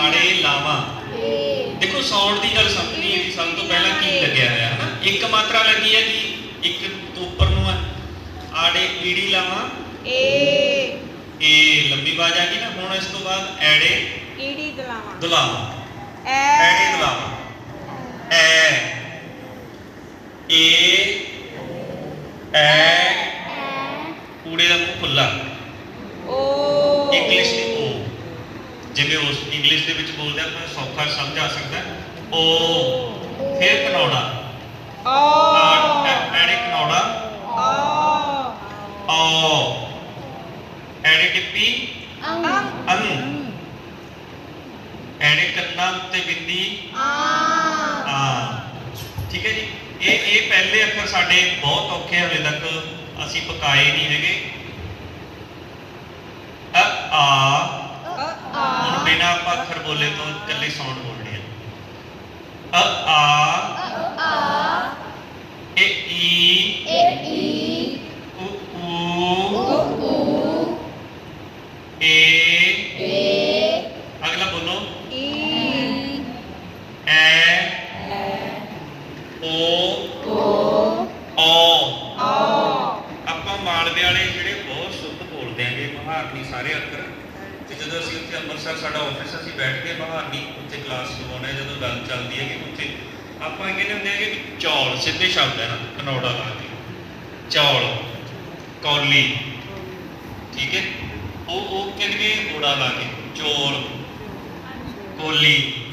ਆੜੇ ਲਾਵਾਂ। ਦੇਖੋ ਸਾਊਂਡ ਦੀ ਗੱਲ ਸਮਝਣੀ ਹੈ ਸਭ ਤੋਂ ਪਹਿਲਾਂ ਕੀ ਲੱਗਿਆ ਹੋਇਆ ਹੈ ਨਾ ਇੱਕ ਮਾਤਰਾ ਲੱਗੀ ਹੈ ਜੀ ਇੱਕ ਤੋਂ ਉੱਪਰ ਨੂੰ ਹੈ। ਆੜੇ ਈੜੀ ਲਾਵਾਂ। ਏ। ਇਹ ਲੰਬੀ ਬਾਜ ਆ ਗਈ ਨਾ ਹੁਣ ਇਸ ਤੋਂ ਬਾਅਦ ਐੜੇ ਈੜੀ ਦਲਾਵਾਂ। ਦੁਲਾਵਾਂ। ਐ। ਐੜੇ ਦੁਲਾਵਾਂ। ਐ। ਏ। ਐ। ਕੂੜੇ ਦਾ ਮੂੰਹ ਖੁੱਲਾ ਓ। ਇੰਗਲਿਸ਼ ਦੀ ਜਿਵੇਂ ਉਸ ਇੰਗਲਿਸ਼ ਦੇ ਵਿੱਚ ਬੋਲਦੇ ਆਪਾਂ ਸੌਖਾ ਸਮਝ ਆ ਸਕਦਾ ਹੈ। ਓ ਫਿਰ ਕਨੌੜਾ ਓ ਐੜੇ ਕਨੌੜਾ ਓ ਓ ਐੜੇ ਟਿੱਪੀ। ਅੰ ਐੜੇ ਕੰਨਾਂ ਉੱਤੇ ਬਿੰਦੀ। ਆ। ਠੀਕ ਹੈ ਜੀ। ਇਹ ਇਹ ਪਹਿਲੇ ਅੱਖਰ ਸਾਡੇ ਬਹੁਤ ਔਖੇ ਹਲੇ ਤੱਕ ਅਸੀਂ ਪਕਾਏ ਨਹੀਂ ਹੈਗੇ। ਅ ਆ। ਬਿਨਾਂ ਆਪਾਂ ਅੱਖਰ ਬੋਲੇ ਤੋਂ ਇਕੱਲੇ ਸਾਊਂਡ ਬੋਲਣੀ ਹੈ ਅ ਆ ਏ ਈ ਉ ਊ ਏ ਅਗਲਾ ਬੋਲੋ ਈ ਐ ਓ ਓ ਆਪਾਂ ਮਾਲਵੇ ਵਾਲੇ ਜਿਹੜੇ ਬਹੁਤ ਸ਼ੁੱਧ ਬੋਲਦੇ ਆਂਗੇ ਮਹਾਰਨੀ ਸਾਰੇ ਅੱਖਰ ਤੇ ਜਦੋਂ ਅਸੀਂ ਉੱਥੇ ਅੰਮ੍ਰਿਤਸਰ ਸਾਡਾ ਆਫਿਸ ਅਸੀਂ ਬੈਠ ਕੇ ਬਾਹਰ ਨਹੀਂ ਉੱਥੇ ਕਲਾਸ ਲਗਾਉਣੇ ਜਦੋਂ ਗੱਲ ਚੱਲਦੀ ਹੈ ਕਿ ਉੱਥੇ, ਆਪਾਂ ਕਹਿੰਦੇ ਹੁੰਦੇ ਆਂਗੇ ਕਿ ਚੌਲ, ਸਿੱਧੇ ਸ਼ਬਦ ਹੈ ਨਾ, ਕਨੌੜਾ ਲਾ ਕੇ। ਚੌਲ, ਕੌਲੀ, ਠੀਕ ਹੈ? ਉਹ ਉਹ ਕਹਿੰਦੇ ਓੜਾ ਲਾ ਕੇ, ਚੌਲ, ਕੋਲੀ।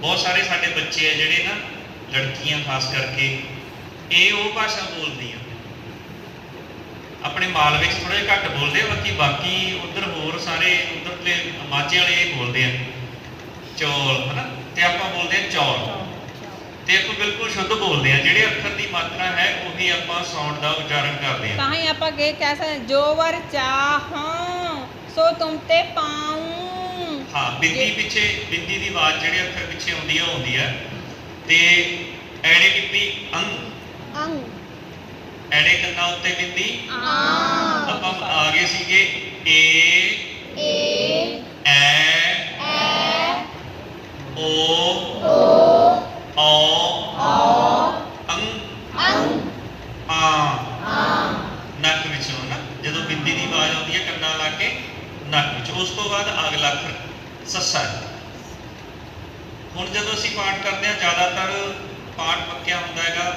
ਬਹੁਤ ਸਾਰੇ ਸਾਡੇ ਬੱਚੇ ਆ ਜਿਹੜੇ ਨਾ, ਲੜਕੀਆਂ ਖਾਸ ਕਰਕੇ, ਇਹ ਉਹ ਭਾਸ਼ਾ ਬੋਲਦੀਆਂ। ਆਪਣੇ ਮਾਲ ਵਿੱਚ ਥੋੜਾ ਜਿਹਾ ਘੱਟ ਬੋਲਦੇ ਆ, ਬਾਕੀ ਬਾਕੀ ਉਧਰ ਹੋਰ ਸਾਰੇ ਉਧਰਲੇ ਮਾਝੇ ਵਾਲੇ ਇਹ ਬੋਲਦੇ ਆ ਚੌਲ ਹਨਾ? ਤੇ ਆਪਾਂ ਬੋਲਦੇ ਆ ਚੌਲ। ਤੇ ਆਪਾਂ ਬਿਲਕੁਲ ਸ਼ੁੱਧ ਬੋਲਦੇ ਆ ਜਿਹੜੇ ਅੱਖਰ ਦੀ ਮਾਤਰਾ ਹੈ ਉਹੀ ਆਪਾਂ ਸਾਊਂਡ ਦਾ ਉਚਾਰਨ ਕਰਦੇ ਆ। ਤਾਂ ਹੀ ਆਪਾਂ ਕੇ ਕਹਿ ਸਕਦੇ ਜੋ ਵਰ ਚਾਹਾਂ ਸੋ ਤੁਮ ਤੇ ਪਾਉਂ। ਹਾਂ ਬਿੰਦੀ ਪਿੱਛੇ ਬਿੰਦੀ ਦੀ ਆਵਾਜ਼ ਜਿਹੜੇ ਅੱਖਰ ਪਿੱਛੇ ਆਉਂਦੀ ਆ ਆਉਂਦੀ ਆ। ਤੇ ਐੜੇ ਟਿੱਪੀ ਅੰਗ। ਐੜੇ ਕੰਨਾਂ ਉੱਤੇ ਬਿੰਦੀ। ਆਪਾਂ ਆ ਗਏ ਸੀਗੇ ਏ ਐ ਓ ਔ ਅੰਗ ਆ ਨੱਕ ਵਿੱਚੋਂ ਨਾ ਜਦੋਂ ਬਿੰਦੀ ਦੀ ਆਵਾਜ਼ ਆਉਂਦੀ ਹੈ ਕੰਨਾਂ ਲਾ ਕੇ ਨੱਕ ਵਿੱਚ ਉਸ ਤੋਂ ਬਾਅਦ ਅਗਲਾ ਅੱਖਰ ਸੱਸਾ ਹੁਣ ਜਦੋਂ ਅਸੀਂ ਪਾਠ ਕਰਦੇ ਹਾਂ ਜ਼ਿਆਦਾਤਰ ਪਾਠ ਪੱਕਿਆ ਹੁੰਦਾ ਹੈਗਾ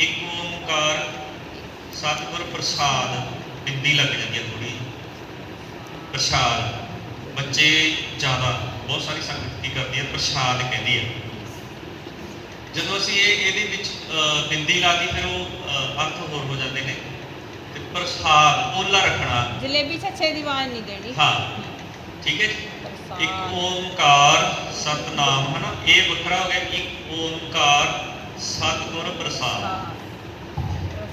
ਇੱਕ ਓੰਕਾਰ ਸਤਿਗੁਰ ਪ੍ਰਸਾਦ ਬਿੰਦੀ ਲੱਗ ਜਾਂਦੀ ਹੈ ਥੋੜੀ ਪ੍ਰਸਾਦ ਬੱਚੇ ਜ਼ਿਆਦਾ ਬਹੁਤ ਸਾਰੀ ਸੰਗਤ ਕੀ ਕਰਦੀ ਹੈ ਪ੍ਰਸਾਦ ਕਹਿੰਦੀ ਹੈ। ਜਦੋਂ ਅਸੀਂ ਇਹ ਇਹਦੇ ਵਿੱਚ ਬਿੰਦੀ ਲਾਦੀ ਫਿਰ ਉਹ ਅਰਥ ਹੋਰ ਹੋ ਜਾਂਦੇ ਨੇ। ਤੇ ਪ੍ਰਸਾਦ ਓਲਾ ਰੱਖਣਾ। ਜਲੇਬੀ ਛੱਛੇ ਦੀ ਆਵਾਜ਼ ਨਹੀਂ ਦੇਣੀ। ਹਾਂ ਠੀਕ ਹੈ ਜੀ। ਇੱਕ ਓੰਕਾਰ ਸਤਨਾਮ ਹਨਾ? ਇਹ ਵੱਖਰਾ ਹੋ ਗਿਆ। ਇੱਕ ਓੰਕਾਰ ਸਤਿਗੁਰ ਪ੍ਰਸਾਦ।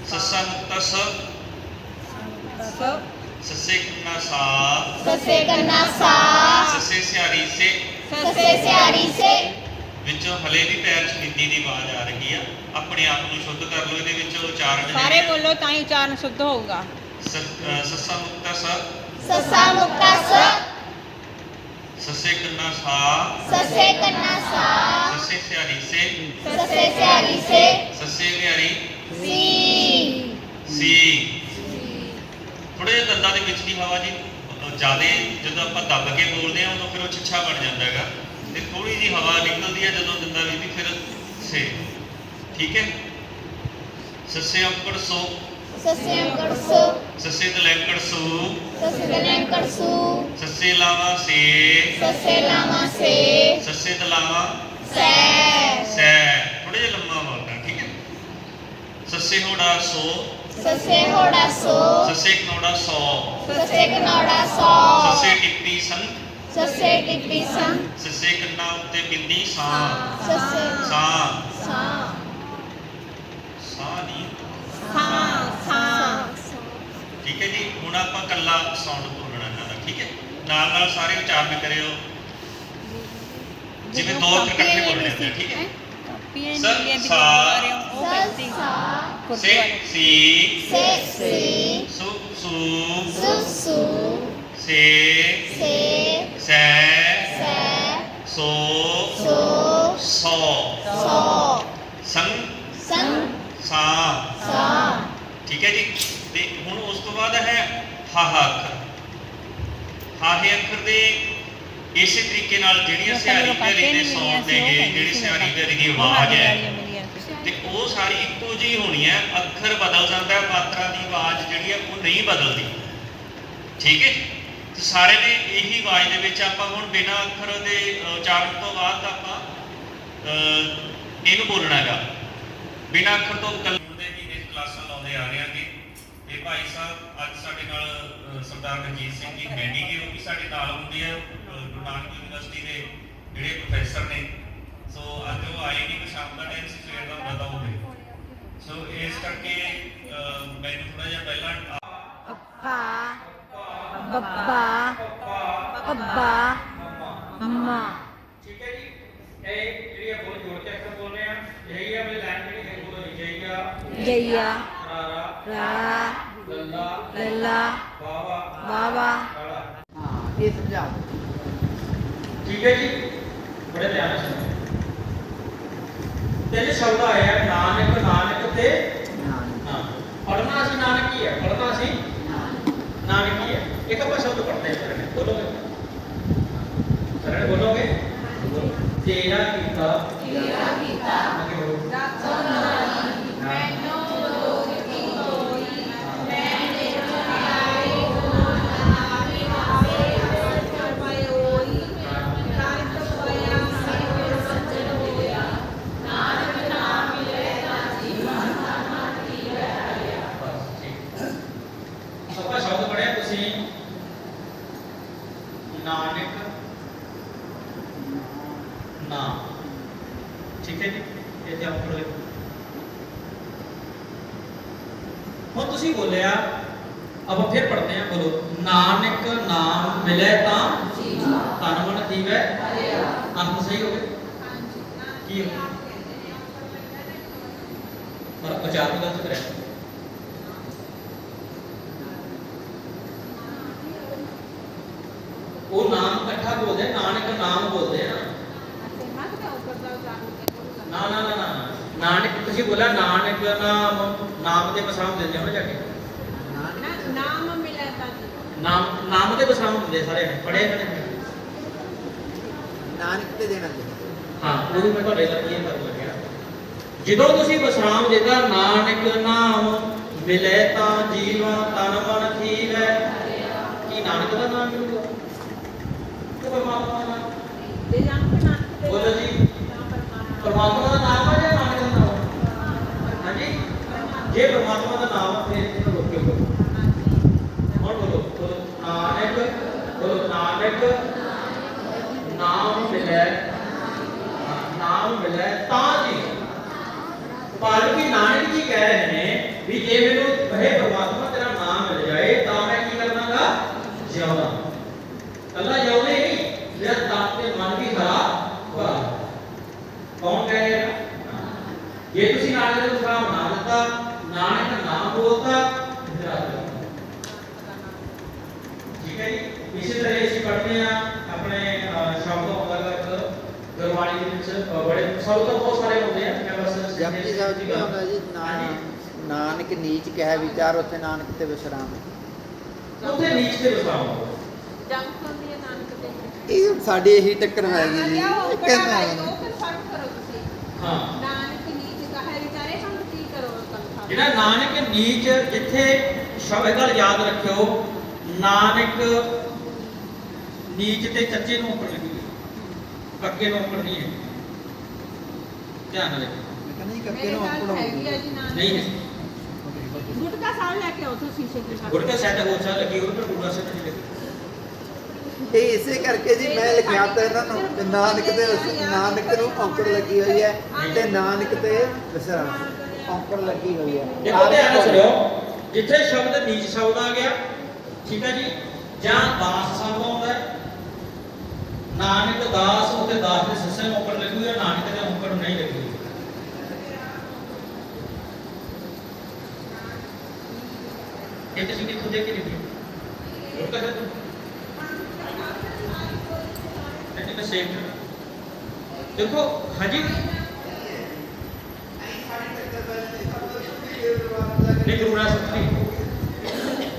ਸੱਸਾ ਮੁਕਤਾ ਸ ਸ ਸੱਸੇ ਕੰਨਾ ਸਾ ਸਸੇ ਕੰਨਾ ਸਾ ਸੱਸੇ ਸਿਆਰੀ ਸੇ ਸਸੇ ਸਿਆਰੀ ਸੇ ਵਿੱਚੋਂ ਹਲੇ ਵੀ ਪੈਰ 'ਚ ਬਿੰਦੀ ਦੀ ਆਵਾਜ਼ ਆ ਰਹੀ ਆ ਆਪਣੇ ਆਪ ਨੂੰ ਸ਼ੁੱਧ ਕਰ ਲਓ ਇਹਦੇ ਵਿੱਚ ਉਚਾਰਨ ਸਾਰੇ ਜਿਹੜੇ ਬੋਲੋ ਤਾਂ ਹੀ ਉਚਾਰਨ ਸ਼ੁੱਧ ਹੋਊਗਾ ਸ- ਅਹ ਸੱਸਾ ਮੁਕਤਾ ਸ ਸਸਾ ਮੁਕਤਾ ਸ ਸੱਸੇ ਕੰਨਾ ਸਾ ਸਸੇ ਕੰਨਾ ਸਾ ਸੱਸੇ ਸਿਆਰੀ ਸੇ ਸਸੇ ਸਿਆਰੀ ਸੇ ਸੱਸੇ ਨਿਆਰੀ ਸੀ ਸੀ ਥੋੜੇ ਜਿਹੇ ਦੰਦਾਂ ਦੇ ਵਿੱਚ ਦੀ ਹਵਾ ਜੀ ਜਿਆਦੇ ਜਦੋਂ ਆਪਾਂ ਦੱਬ ਕੇ ਬੋਲਦੇ ਆ ਉਦੋਂ ਫਿਰ ਉਹ ਛਿੱਛਾ ਬਣ ਜਾਂਦਾ ਹੈਗਾ। ਤੇ ਥੋੜੀ ਜੀ ਹਵਾ ਨਿਕਲਦੀ ਹੈ ਜਦੋਂ ਦੰਦਾਂ ਵਿੱਚ ਦੀ ਫਿਰ ਸੇ। ਠੀਕ ਹੈ? ਸੱਸੇ ਅੰਕੜ ਸੋ। ਸਸੇ ਅੰਕੜ ਸੋ। ਸੱਸੇ ਦਲੈਂਕੜ ਸੂ। ਸਸੇ ਦਲੈਂਕੜ ਸੂ। ਸੱਸੇ ਲਾਵਾ ਸੇ। ਸਸੇ ਲਾਵਾ ਸੇ। ਸੱਸੇ ਦਲਾਵਾ ਸੈ। ਸੈ। ਥੋੜੇ ਜਿਹਾ ਲੰਮਾ ਬੋਲਦਾ ਠੀਕ ਹੈ? ਸੱਸੇ ਹੋੜਾ ਸੋ। ਸਸੇ ਹੋੜਾ ਸੋ। ਸੱਸੇ ਕਨੋੜਾ ਸੌ। ਸਸੇ ਕਨੌੜਾ ਸੋ। ਸੱਸੇ ਟਿੱਪੀ ਸੰਤ। ਸਸੇ ਟਿੱਪੀ ਸੰ ਸੱਸੇ ਕੰਨਾਂ ਉੱਤੇ ਬਿੰਦੀ ਸਾਂ। ਸਸੇ ਸਾਂ। ਸਾ। ਸਾਂ ਨਹੀਂ। ਹਾਂ ਹਾਂ ਠੀਕ ਹੈ ਜੀ ਹੁਣ ਆਪਾਂ ਕੱਲਾ ਸਾਊਂਡ ਬੋਲਣਾ ਦਾ ਠੀਕ ਹੈ? ਨਾਲ ਨਾਲ ਸਾਰੇ ਉਚਾਰਨ ਕਰਿਓ। ਜਿਵੇਂ ਦੋ ਇਕੱਠੇ ਬੋਲਣੇ ਹੁੰਦੇ ਠੀਕ ਹੈ। ਸ, ਨੀਲੀਆਂ ਦੀ ਹੋ ਉਹ ਸ ਕਰਦੀ ਸਾ ਖੁਦ ਸੇ ਵਾਲੇ ਸੀ ਸੇ ਸੀ ਸੁ ਸੂ ਸੁ ਸੂ ਸੇ ਸੇ ਸੈ ਸੈ ਸੋ ਸੋ ਸੌ ਸੌ ਸੰਗ ਸੰਗ ਸਾ ਸਾ ਠੀਕ ਹੈ ਜੀ ਤੇ ਹੁਣ ਉਸ ਤੋਂ ਬਾਅਦ ਹੈ ਹਾਹਾ ਅੱਖਰ। ਹਾਹੇ ਅੱਖਰ ਦੇ ਇਸੇ ਤਰੀਕੇ ਨਾਲ ਜਿਹੜੀਆਂ ਸਿਆਰੀ ਭੈਰੀ ਦੇ ਨਹੀਂ ਸੌਣ ਮਿਲੀਆਂ ਦੇ ਸੀ, ਉਹ ਗਏ ਕਹਿੰਦੀ ਜਿਹੜੀ ਸਿਆਰੀ ਭੈਰੀ ਦੀ ਆਵਾਜ਼ ਹੈ। ਤੇ ਉਹ ਸਾਰੀ ਇੱਕੋ ਜਿਹੀ ਹੋਣੀ ਹੈ ਅੱਖਰ ਬਦਲ ਜਾਂਦਾ ਹੈ ਮਾਤਰਾ ਦੀ ਆਵਾਜ਼ ਜਿਹੜੀ ਹੈ ਉਹ ਨਹੀਂ ਬਦਲਦੀ। ਠੀਕ ਹੈ ਤੇ ਸਾਰੇ ਨੇ ਇਹੀ ਆਵਾਜ਼ ਦੇ ਵਿੱਚ ਆਪਾਂ ਹੁਣ ਬਿਨਾਂ ਅੱਖਰ ਦੇ ਉਚਾਰਨ ਤੋਂ ਬਾਅਦ ਆਪਾਂ ਇਹਨੂੰ ਬੋਲਣਾ ਹੈਗਾ। ਬਿਨਾਂ ਅੱਖਰ ਤੋਂ ਕੱਲ ਦੇ ਇਸ ਕਲਾਸਾਂ ਲਾਉਂਦੇ ਆ ਰਹੇ ਹਾਂਗੇ। ਇਹ ਭਾਈ ਸਾਹਿਬ ਅੱਜ ਸਾਡੇ ਨਾਲ ਸਰਦਾਰ ਰਣਜੀਤ ਸਿੰਘ ਜੀ ਮੈਂਡੀ ਜੀ ਉਹ ਵੀ ਸਾਡੇ ਨਾਲ ਹੁੰਦੇ ਆ ਅ, ਗੁਰੂ ਨਾਨਕ ਯੂਨੀਵਰਸਿਟੀ ਦੇ ਜਿਹੜੇ ਪ੍ਰੋਫੈਸਰ ਨੇ ਸੋ ਅੱਜ ਉਹ ਆਏ ਨਹੀਂ ਕਿ ਸ਼ਾਮ ਦਾ ਟਾਈਮ ਸੀ ਸਵੇਰ ਦਾ ਹੁੰਦਾ ਤਾਂ ਉਹ ਗਏ ਸੋ ਇਸ ਕਰਕੇ ਅ, ਮੈਨੂੰ ਥੋੜਾ ਜਿਹਾ ਪਹਿਲਾਂ ਪਾ ਬੱਬਾ ਅੱਬਾ ਅੰਮਾ। ਠੀਕ ਹੈ ਜੀ। ਇਹ ਜਿਹੜੀ ਆ ਬੋਲ ਜੋੜ ਕੇ ਅਕਸਰ ਬੋਲਨੇ ਆ ਯਹੀ ਆ ਮੇਰੀ ਲਾਈਨ ਜਿਹੜੀ ਹੈ ਬੋਲੋ ਜੀ ਜਈਆ ਜਈਆ ਰਾਰਾ ਰਾ ਲੱਲਾ ਲੱਲਾ ਬਾਵਾ ਬਾਵਾ ਕਾਲਾ ਹਾਂ ਇਹ ਸਮਝਾਓ। ਠੀਕ ਹੈ ਜੀ? ਬੜੇ ਧਿਆਨ ਨਾਲ ਸੁਣੋ। ਤੇ ਜੇ ਸ਼ਬਦ ਆਇਆ ਨਾਨਕ ਨਾਨਕ ਤੇ ਹਾਂ। ਪੜਨਾ ਸੀ ਨਾਨਕ ਹੀ ਹੈ ਪੜਨਾ ਸੀ ਨਾਨਕ। ਹੀ ਹੈ ਇੱਕ ਆਪਾਂ ਸ਼ਬਦ ਪੜਦੇ ਹਾਂ ਸਰਣੇ ਬੋਲੋਗੇ? ਸਰਣੇ ਬੋਲੋਗੇ? ਤੇਰਾ ਕੀਤਾ। ਤੇਰਾ ਕੀਤਾ ਆਪਾਂ ਸ਼ਬਦ ਪੜਿਆ ਤੁਸੀਂ ਨਾਨਕ ਨਾਮ ਠੀਕ ਹੈ ਜੀ ਇਹ ਤੇ ਆਪ ਪੜੋ ਹੁਣ ਤੁਸੀਂ ਬੋਲਿਆ ਆਪਾਂ ਫਿਰ ਪੜਦੇ ਹਾਂ ਬੋਲੋ ਨਾਨਕ ਨਾਮ ਮਿਲੇ ਤਾਂ ਤਨ ਮਨ ਜੀਵੈ ਅੰਤ ਸਹੀ ਹੋ ਗਿਆ ਕੀ ਹੋ ਗਿਆ? ਪਰ ਉਚਾਰਨ ਗਲਤ ਕਰਿਆ ਉਹ ਨਾਮ ਇਕੱਠਾ ਬੋਲਦੇ ਨਾਨਕ ਨਾਮ ਬੋਲਦੇ ਆ। ਨਾ ਨਾ ਨਾ ਨਾ ਨਾਨਕ ਤੁਸੀਂ ਬੋਲਿਆ ਨਾਨਕ ਨਾਮ ਨਾਮ ਦੇ ਵਿਸਰਾਮ ਦਿੰਦੇ ਹੋ ਜਾ ਕੇ। ਨਾਮ ਮਿਲਿਆ ਤਾਂ ਜੀ ਨਾਮ ਨਾਮ ਦੇ ਵਿਸਰਾਮ ਦਿੰਦੇ ਸਾਰੇ ਇਹਨਾਂ ਨੇ। ਨਾਨਕ ਤੇ ਦੇਣਾ ਹਾਂ ਉਹ ਵੀ ਮੈਂ ਤੁਹਾਡੇ ਨਾਲ ਇਹ ਕਰਨ ਲੱਗਿਆ ਜਦੋਂ ਤੁਸੀਂ ਵਿਸਰਾਮ ਦੇਦਾ ਨਾਨਕ ਨਾਮ ਮਿਲੇ ਤਾਂ ਜੀਵਾਂ ਤਨ ਮਨ ਥੀਵੈ ਕੀ ਨਾਨਕ ਦਾ ਨਾਮ ਮਿਲੂਗਾ ਪਰਮਾਤਮਾ ਦਾ ਨਾਮ। ਤੇ ਬੋਲੋ ਜੀ। ਪਰਮਾਤਮਾ ਦਾ ਨਾਮ ਹੈ ਜਾਂ ਨਾਨਕ ਦਾ ਨਾਮ? ਹਾਂਜੀ। ਜੇ ਪਰਮਾਤਮਾ ਦਾ ਨਾਮ ਹੈ ਫਿਰ ਇਹਨੂੰ ਰੋਕਿਓ ਹੁਣ ਬੋਲੋ। ਬੋਲੋ ਨਾਨਕ ਬੋਲੋ ਨਾਨਕ। ਨਾਮ ਮਿਲੇ। ਨਾਮ ਮਿਲੇ ਤਾਂ ਜੀ। ਪਰ ਵੀ ਨਾਨਕ ਜੀ ਕਹਿ ਰਹੇ ਨੇ ਵੀ ਜੇ ਮੈਨੂੰ ਕਹੇ ਪਰਮਾਤਮਾ ਤੇਰਾ ਨਾਮ ਮਿਲ ਜਾਏ ਤਾਂ ਮੈਂ ਕੀ ਕਰਨਾਗਾ ਜਿਉਣਾ ਕੱਲਾ ਜਿਉਣਾ ਹੀ ਨਹੀਂ ਮੇਰਾ ਤਨ ਤੇ ਮਨ ਵੀ ਹਰਾ ਭਰਾ ਕੌਣ ਕਹਿ ਰਿਹਾ ਜੇ ਤੁਸੀਂ ਨਾਨਕ ਦੇ ਵਿਸਰਾਮ ਨਾ ਦਿੱਤਾ ਨਾਨਕ ਨਾਮ ਬੋਲਤਾ ਫਿਰ ਆ ਜਾਓ। ਠੀਕ ਹੈ ਜੀ ਇਸੇ ਤਰ੍ਹਾਂ ਅਸੀਂ ਪੜ੍ਹਦੇ ਆ ਆਪਣੇ ਅਹ, ਸ਼ਬਦੋਂ ਅਲੱਗ ਗੁਰਬਾਣੀ ਦੇ ਵਿੱਚ ਬੜੇ ਸ਼ਬਦ ਤਾਂ ਬਹੁਤ ਸਾਰੇ ਹੁੰਦੇ ਆ ਮੈਂ ਬਸ ਜਪਜੀ ਸਾਹਿਬ ਜੀ ਕੀ ਹੁੰਦਾ ਜੀ। ਨਾਨਕ ਨਾਨਕ ਨੀਚ ਕਹਿ ਵਿਚਾਰ ਉੱਥੇ ਨਾਨਕ ਤੇ ਵਿਸਰਾਮ। ਉੱਥੇ ਨੀਚ ਤੇ ਵਿਸਰਾਮ ਹੋਵੇ ਜੰਗ ਹੁੰਦੀ ਹੈ ਨਾਨਕ ਤੇ। ਇਹ ਸਾਡੇ ਇਹੀ ਟੱਕਰ ਹੈਗੀ ਜੀ। ਕਹਿੰਦਾ ਉਹ ਕਨਫਰਮ ਕਰੋ ਤੁਸੀਂ। ਹਾਂ। ਨਾਨਕ ਨੀਚ ਕਹੇ ਵਿਚਾਰੇ ਹਮ ਕੀ ਕਰੋ ਜਿਹੜਾ ਨਾਨਕ ਨੀਚ ਜਿੱਥੇ ਸ਼ਬਦ ਗੱਲ ਯਾਦ ਰੱਖਿਓ ਨਾਨਕ ਨੀਚ ਤੇ ਚੱਚੇ ਨੂੰ ਉੱਪਰ ਲਿਖੀ ਕੱਕੇ ਨੂੰ ਉੱਪਰ ਨਹੀਂ ਹੈ। ਧਿਆਨ ਨਾਲ ਰੱਖਿਓ ਮੈਂ ਕਹਿੰਦਾ ਜੀ ਕੱਕੇ ਮੇਰੇ ਨੂੰ ਨਾਲ ਆਪਣਾ ਹੈਗੀ ਆ ਜੀ ਨਾਨਕ ਨਹੀਂ ਹੈ। ਗੁਟਕਾ ਸਾਲ ਲੈ ਕੇ ਆਓ ਤੁਸੀਂ ਸ਼ੀਸ਼ੇ ਦੇ ਗੁਰਕਾ ਸੈੱਟ ਹੋ ਚਾ ਲੱਗੀ ਉਹ ਪਰ ਗੁਰਕਾ ਸੈੱਟ ਨਹੀਂ ਲੱਗੀ। ਇਹ ਇਸੇ ਕਰਕੇ ਜੀ ਮੈਂ ਲਿਖਿਆ ਤਾਂ ਇਹਨਾਂ ਨੂੰ ਵੀ ਨਾਨਕ ਤੇ ਵਿਸ- ਨਾਨਕ ਨੂੰ ਔਂਕੜ ਲੱਗੀ ਹੋਈ ਹੈ ਤੇ ਨਾਨਕ ਤੇ ਵਿਸਰਾਮ ਔਂਕੜ ਲੱਗੀ ਹੋਈ ਹੈ। ਦੇਖੋ ਧਿਆਨ ਨਾਲ ਸੁਣਿਓ ਜਿੱਥੇ ਸ਼ਬਦ ਨੀਚ ਸ਼ਬਦ ਆ ਗਿਆ ਠੀਕ ਹੈ ਜੀ? ਜਾਂ ਦਾਸ ਸ਼ਬਦ ਆਉਂਦਾ ਹੈ ਨਾਨਕ ਦਾਸ ਉੱਤੇ ਦਾਸ ਦੇ ਸੱਸੇ ਨੂੰ ਉੱਪਰ ਲੱਗੀ ਨਾਨਕ ਦੇ ਉੱਪਰ ਨਹੀਂ ਲੱਗੀ? ਇਹ ਤੁਸੀਂ ਕਿੱਥੋਂ ਦੇਖ ਕੇ ਲਿਖੀ। ਉਹ ਕਹਿੰਦਾ ਤੂੰ। ਇਹਨੇ ਸੇਵ ਦੇਖੋ, ਹਾਂਜੀ ਨਹੀਂ, ਗੁਰੂ ਗ੍ਰੰਥ ਸਾਹਿਬ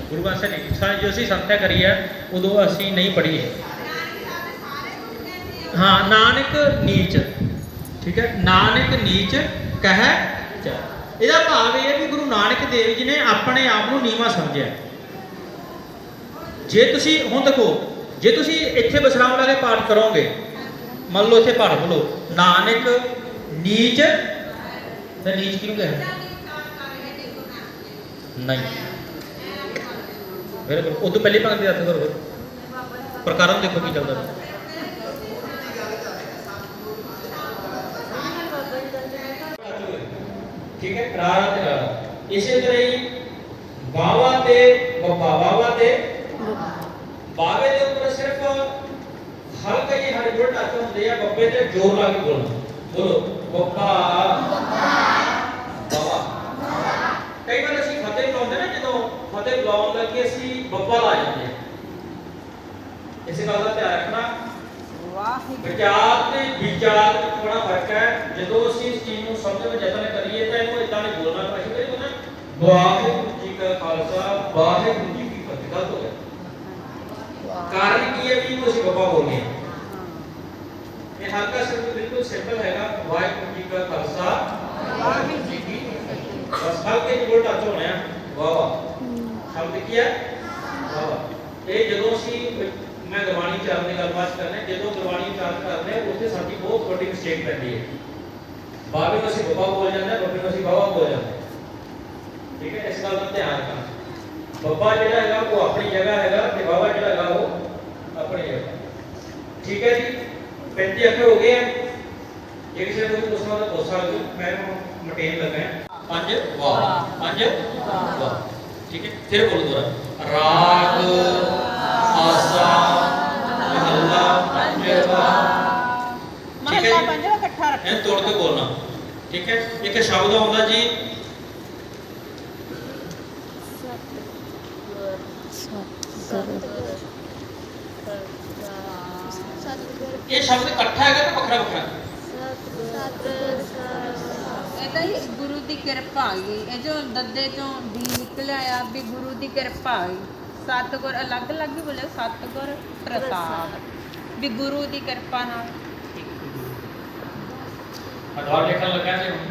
ਗੁਰੂ ਗ੍ਰੰਥ ਸਾਹਿਬ ਨਹੀਂ ਜੋ ਅਸੀਂ ਸੰਥਿਆ ਕਰੀ ਹੈ ਉਦੋਂ ਅਸੀਂ ਨਹੀਂ ਪੜ੍ਹੀ ਹੈ। ਹਾਂ, ਨਾਨਕ ਨੀਚ। ਠੀਕ ਹੈ, ਨਾਨਕ ਨੀਚ ਕਹੈ ਚ ਇਹਦਾ ਭਾਵ ਇਹ ਹੈ ਵੀ ਗੁਰੂ ਨਾਨਕ ਦੇਵ ਜੀ ਨੇ ਆਪਣੇ ਆਪ ਨੂੰ ਨੀਵਾਂ ਸਮਝਿਆ। ਜੇ ਤੁਸੀਂ, ਹੁਣ ਦੇਖੋ, ਜੇ ਤੁਸੀਂ ਇੱਥੇ ਬਸਰਾਮ ਲਾ ਕੇ ਪਾਠ ਕਰੋਗੇ, ਮੰਨ ਲਓ ਇੱਥੇ ਪਾਠ ਬੋਲੋ, ਨਾਨਕ ਨੀਚ, ਤੇ ਨੀਚ ਕਿਉਂ ਕਹਿੰਦੇ ਨਹੀਂ। ਬਿਲਕੁਲ ਉਹ ਤੋਂ ਪਹਿਲੇ ਪੰਕਤੀ ਦਾ ਅਰਥ ਕਰੋ ਪ੍ਰਕਾਰਾਂ ਦੇਖੋ ਕੀ ਚੱਲਦਾ ਪਿਆ। ਠੀਕ ਹੈ ਕਰਾਰਾ ਤੇ ਰਾਰਾ। ਇਸੇ ਤਰ੍ਹਾਂ ਹੀ ਵਾਵਾ ਤੇ ਬੱਬਾ ਵਾਵਾ ਤੇ ਬਾਵੇ ਦੇ ਉੱਪਰ ਸਿਰਫ ਹਲਕਾ ਹੀ ਹਰੇ ਜੋੜ ਟੱਚ ਹੁੰਦੇ ਆ ਬੱਬੇ ਤੇ ਜ਼ੋਰ ਲਾ ਕੇ ਬੋਲਣਾ ਬੋਲੋ ਬੱਬਾ ਬਾਵਾ। ਕਈ ਵਾਰ ਅਸੀਂ ਫਤਿਹ ਬੁਲਾਉਂਦੇ ਨਾ ਜਦੋਂ ਫਤਿਹ ਬੁਲਾਉਣ ਲੱਗੇ ਅਸੀਂ ਬੱਬਾ ਲਾ ਜਾਂਦੇ ਆ। ਇਸੇ ਗੱਲ ਦਾ ਧਿਆਨ ਰੱਖਣਾ। ਵਾਹਿਗੁਰੂ। ਵਿਚਾਰ ਤੇ ਵਿਚਾਰ ਵਿੱਚ ਬੜਾ ਫ਼ਰਕ ਹੈ। ਜਦੋਂ ਅਸੀਂ ਇਸ ਚੀਜ਼ ਨੂੰ ਸਮਝਣ ਦਾ ਯਤਨ ਕਰੀਏ ਇਦਾਂ ਨਹੀਂ ਬੋਲਣਾ ਪਰ ਅਸੀਂ ਕਰੀਏ ਨਾ ਵਾਹਿਗੁਰੂ ਜੀ ਕਾ ਖਾਲਸਾ ਵਾਹਿਗੁਰੂ ਜੀ ਕੀ ਫਤਿਹ ਗਲਤ ਹੋ ਗਿਆ। ਕਾਰਨ ਕੀ ਹੈ ਵੀ ਇਹਨੂੰ ਅਸੀਂ ਬੱਬਾ ਬੋਲ ਗਏ ਇਹ ਹਲਕਾ ਸ਼ਬਦ ਬਿਲਕੁਲ ਸਿੰਪਲ ਹੈਗਾ। ਵਾਹਿਗੁਰੂ ਜੀ ਕਾ ਖਾਲਸਾ, ਵਾਹਿਗੁਰੂ ਜੀ ਕੀ ਫਤਿਹ। ਬਸ ਹਲਕੇ ਜਿਹੇ ਬੋਲ ਟੱਚ ਹੋਣਾ ਹੈ। ਵਾਹ ਵਾਹ। ਸ਼ਬਦ ਕੀ ਹੈ? ਵਾਹ ਵਾਹ। ਇਹ ਜਦੋਂ ਅਸੀਂ, ਮੈਂ ਗੁਰਬਾਣੀ ਉਚਾਰਨ ਦੀ ਗੱਲਬਾਤ ਕਰਨੇ ਜਦੋਂ ਗੁਰਬਾਣੀ ਉਚਾਰਨ ਕਰਦੇ ਹਾਂ ਉੱਥੇ ਸਾਡੀ ਬਹੁਤ ਵੱਡੀ ਮਿਸਟੇਕ ਪੈਂਦੀ ਹੈ। ਬਾਬੇ ਨੂੰ ਅਸੀਂ ਬੱਬਾ ਬੋਲ ਜਾਂਦੇ ਹਾਂ ਬੱਬੇ ਨੂੰ ਅਸੀਂ ਬਾਬਾ ਬੋਲ ਜਾਂਦੇ ਹਾਂ ਠੀਕ ਹੈ, ਇਸ ਗੱਲ ਦਾ ਧਿਆਨ ਰੱਖਣਾ। ਬੱਬਾ ਜਿਹੜਾ ਹੈਗਾ, ਉਹ ਆਪਣੀ ਜਗ੍ਹਾ ਹੈਗਾ ਤੇ ਬਾਬਾ ਜਿਹੜਾ ਹੈਗਾ, ਉਹ ਆਪਣੀ ਜਗ੍ਹਾ। ਠੀਕ ਹੈ ਜੀ? 35 ਅੱਖਰ ਹੋ ਗਏ ਆ, ਜੇ ਕਿਸੇ ਨੂੰ ਕੋਈ ਪੁੱਛਣਾ ਤਾਂ ਪੁੱਛ ਸਕਦੇ ਹੋ। ਮੈਂ ਮਟੇਨ ਲੱਗਾ ਹਾਂ। ਪੰਜ, ਵਾਹ। ਪੰਜ, ਵਾਹ। ਠੀਕ ਹੈ? ਫਿਰ ਬੋਲੋ ਦੁਬਾਰਾ। ਰਾਗ, ਆਸਾ, ਮਹੱਲਾ ਪੰਜਵਾ ਠੀਕ ਹੈ ਮਹੱਲਾ ਜੀ। ਪੰਜਵਾ ਇਕੱਠਾ ਰੱਖੋ ਇਹ ਤੋੜ ਕੇ ਬੋਲਣਾ। ਠੀਕ ਹੈ? ਇੱਕ ਸ਼ਬਦ ਆਉਂਦਾ ਜੀ। ਇਹ ਸ਼ਬਦ ਇਕੱਠਾ ਹੈਗਾ ਕਿ ਵੱਖਰਾ ਵੱਖਰਾ? ਇਹ ਤਾਂ ਹੀ ਗੁਰੂ ਦੀ ਕਿਰਪਾ ਆ ਗਈ ਇਹ ਜੋ ਦੱਦੇ ਚੋਂ ਦੀ ਨਿਕਲਿਆ ਆ ਵੀ ਗੁਰੂ ਦੀ ਕਿਰਪਾ ਆ ਗਈ ਸਤਿਗੁਰ ਅਲੱਗ ਅਲੱਗ ਹੀ ਬੋਲੇ ਸਤਿਗੁਰ ਪ੍ਰਸਾਦ। ਵੀ ਗੁਰੂ ਦੀ ਕਿਰਪਾ ਨਾਲ ਅਡਵਾਰ ਲਿਖਣ ਲੱਗਾ ਜੀ ਹੁਣ।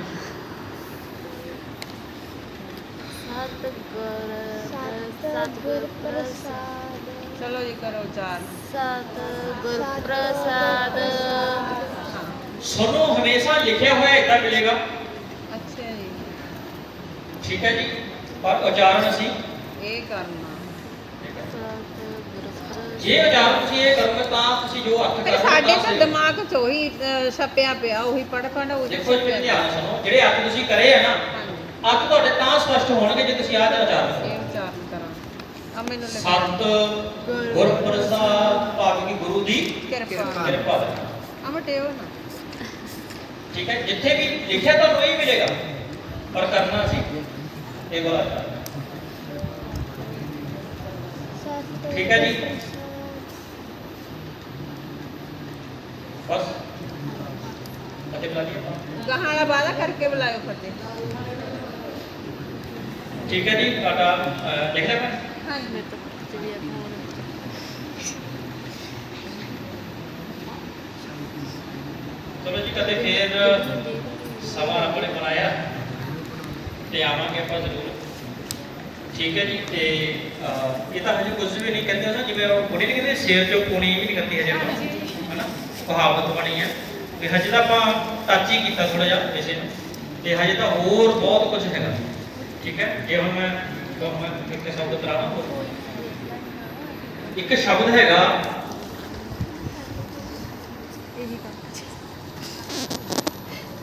ਸਤਿਗੁਰ ਪ੍ਰਸਾਦ। ਚਲੋ ਜੀ ਕਰੋ ਚਾਰ ਸਤਿਗੁਰ ਪ੍ਰਸਾਦ। ਸੁਣੋ ਹਮੇਸ਼ਾ ਲਿਖਿਆ ਹੋਇਆ ਇਦਾਂ ਮਿਲੇਗਾ। ਅੱਛਾ ਜੀ। ਠੀਕ ਹੈ ਜੀ। ਪਰ ਉਚਾਰਨ ਅਸੀਂ ਇਹ ਕਰਨਾ। ਜੇ ਉਚਾਰਨ ਤੁਸੀਂ ਇਹ ਕਰੋਗੇ ਤਾਂ ਤੁਸੀਂ ਜੋ ਅਰਥ ਤੇ ਕਰਦੇ ਸਾਡੇ ਤਾਂ। ਦਿਮਾਗ 'ਚ ਉਹੀ ਛਪਿਆ ਪਿਆ ਉਹੀ ਪੜ ਪੜ ਉਹੀ ਦੇਖੋ ਜੀ ਛਪਿਆ ਮੇਰੇ ਧਿਆਨ ਨਾਲ ਸੁਣੋ ਜਿਹੜੇ ਅਰਥ ਤੁਸੀਂ ਕਰੇ ਆ ਨਾ ਅਰਥ ਤੁਹਾਡੇ ਤਾਂ ਸਪਸ਼ਟ ਹੋਣਗੇ ਜੇ ਤੁਸੀਂ ਆਹ ਦਾ ਉਚਾਰਨ ਕਰੋ ਇਹ ਉਚਾਰਨ ਕਰਾਂ ਆ ਮੈਨੂੰ ਲੱਗਾ ਸਤ ਗੁਰ ਪ੍ਰਸਾਦ ਭਾਵ ਕਿ ਗੁਰੂ ਦੀ ਕਿਰਪਾ। ਮਟੇਓ ਨਾ। ਠੀਕ ਹੈ ਜਿੱਥੇ ਵੀ ਲਿਖਿਆ ਤੁਹਾਨੂੰ ਇਹ ਮਿਲੇਗਾ। ਪਰ ਕਰਨਾ ਸੀ। ਇਹ ਵਾਲਾ। ਠੀਕ ਹੈ ਜੀ। ਬਸ। ਅਤੇ ਬੁਲਾ ਲਿਆ ਆਪਾਂ। ਗਾਹਾਂ ਵਾਲਾ ਵਾਦਾ ਕਰਕੇ ਬੁਲਾਇਓ ਫਤਿਹ। ਠੀਕ ਹੈ ਜੀ ਤੁਹਾਡਾ ਅਹ, ਲਿਖ ਲਿਆ ਮੈਂ? ਹਾਂਜੀ ਚਲੋ ਜੀ ਕਦੇ ਫੇਰ ਸਮਾਂ ਰੱਬ ਨੇ ਬਣਾਇਆ ਤੇ ਆਵਾਂਗੇ ਆਪਾਂ ਜ਼ਰੂਰ। ਠੀਕ ਹੈ ਜੀ ਤੇ ਅਹ, ਇਹ ਤਾਂ ਹਜੇ ਕੁਝ ਵੀ ਨਹੀਂ ਕਹਿੰਦੇ ਨਾ ਜਿਵੇਂ ਉਹ ਕੁੜੀ ਨਹੀਂ ਕਹਿੰਦੇ ਸ਼ੇਰ ਚੋਂ ਕੁਣੀ ਵੀ ਨਹੀਂ ਕਰਦੀ ਹਜੇ ਆਪਾਂ। ਕਹਾਵਤ ਬਣੀ ਹੈ ਵੀ ਹਜੇ ਤਾਂ ਆਪਾਂ ਟੱਚ ਹੀ ਕੀਤਾ ਥੋੜਾ ਜਿਹਾ ਕਿਸੇ ਨੂੰ ਤੇ ਹਜੇ ਤਾਂ ਹੋਰ ਬਹੁਤ ਕੁਝ ਹੈਗਾ। ਠੀਕ ਹੈ? ਜੇ ਹੁਣ ਮੈਂ ਕਹਾਂ ਮੈਂ ਇੱਕ ਸ਼ਬਦ ਕਰਾਵਾਂ ਇੱਕ ਸ਼ਬਦ ਹੈਗਾ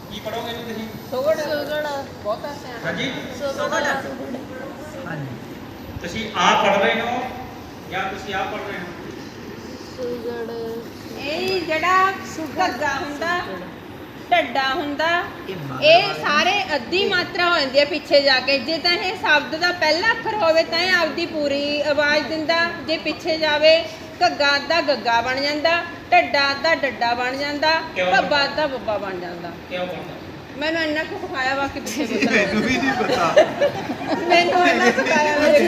ਕੀ ਪੜੋਗੇ ਤੁਸੀਂ? ਸੋਗੜ ਬਹੁਤਾ ਸਿਆਣਾ ਹਾਂਜੀ? ਸੋਗੜ ਤੁਸੀਂ ਆਪ ਪੜ ਰਹੇ ਹੋ ਜਾਂ ਤੁਸੀਂ ਆਪ ਪੜ ਰਹੇ ਹੋ? ਇਹ ਜਿਹੜਾ ਘੱਗਾ ਹੁੰਦਾ ਢੱਡਾ ਹੁੰਦਾ ਇਹ ਸਾਰੇ ਅੱਧੀ ਮਾਤਰਾ ਹੋ ਜਾਂਦੀ ਹੈ ਪਿੱਛੇ ਜਾ ਕੇ। ਜੇ ਤਾਂ ਇਹ ਸ਼ਬਦ ਦਾ ਪਹਿਲਾ ਅੱਖਰ ਹੋਵੇ ਤਾਂ ਇਹ ਆਪਦੀ ਪੂਰੀ ਆਵਾਜ਼ ਦਿੰਦਾ। ਜੇ ਪਿੱਛੇ ਜਾਵੇ ਘੱਗਾ ਦਾ ਗੱਗਾ ਬਣ ਜਾਂਦਾ ਢੱਡਾ ਦਾ ਡੱਡਾ ਬਣ ਜਾਂਦਾ? ਭੱਬਾ ਦਾ ਬੱਬਾ ਬਣ ਜਾਂਦਾ। ਕਿਉਂ ਬਣਦਾ ਮੈਨੂੰ ਇੰਨਾ ਕੁ ਸਿਖਾਇਆ ਵਾ ਕਿ ਕੁਛ ਮੈਨੂੰ ਵੀ ਨਹੀਂ ਪਤਾ। ਮੈਨੂੰ ਇੰਨਾ ਸਿਖਾਇਆ ਵਾ ਕਿ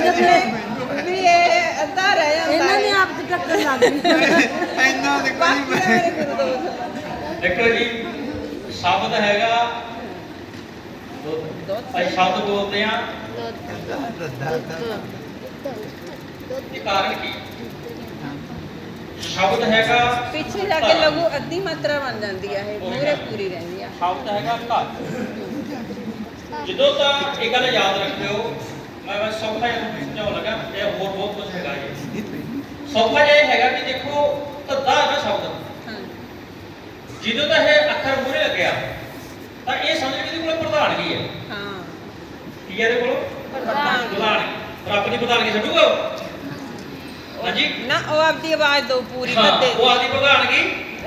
ਵੀ ਇਹ ਅੱਧਾ ਰਹਿ ਜਾਂਦਾ ਇਹਨਾਂ ਨੇ। ਆਪ ਦੀ ਟੱਕਰ ਲੱਗ ਗਈ ਇੰਨਾ ਦੇ ਕੋਈ ਦੇਖੋ ਜੀ ਸ਼ਬਦ ਹੈਗਾ। ਅਸੀਂ ਸ਼ਬਦ ਬੋਲਦੇ ਆ ਇਹ ਕਾਰਨ ਕੀ? ਸ਼ਬਦ ਹੈਗਾ ਪਿੱਛੇ ਜਾ ਕੇ ਲਘੂ ਅੱਧੀ ਮਾਤਰਾ ਬਣ ਜਾਂਦੀ ਹੈ ਇਹ ਮੂਰੇ ਪੂਰੀ ਰਹਿੰਦੀ ਆ। ਸ਼ਬਦ ਹੈਗਾ ਘਰ। ਜਦੋਂ ਤਾਂ ਇਹ ਗੱਲ ਯਾਦ ਰੱਖਿਓ ਮੈਂ ਬਸ ਸੌਖਾ ਜਿਹਾ ਸਮਝਾਉਣ ਲੱਗਾ ਇਹ ਹੋਰ ਬਹੁਤ ਕੁਝ ਹੈਗਾ ਜੀ। ਸੌਖਾ ਇਹ ਹੈਗਾ ਕਿ ਦੇਖੋ ਧੱਦਾ ਹੈ ਨਾ ਸ਼ਬਦ ਜਦੋਂ ਤਾਂ ਇਹ ਅੱਖਰ ਮੂਰੇ ਲੱਗਿਆ ਤਾਂ ਇਹ ਸਮਝ ਕਿ ਇਹਦੇ ਕੋਲ ਪ੍ਰਧਾਨਗੀ ਹੈ? ਹਾਂ। ਕੀ ਹੈ ਇਹਦੇ ਕੋਲ। ਪ੍ਰਧਾਨਗੀ ਰੱਬ ਦੀ ਪ੍ਰਧਾਨਗੀ ਛੱਡੂਗਾ? ਹਾਂਜੀ? ਨਾ ਉਹ ਆਪਦੀ ਆਵਾਜ਼ ਦੋ ਪੂਰੀ ਬੱਦੇ ਉਹ ਆਦੀ ਪ੍ਰਧਾਨਗੀ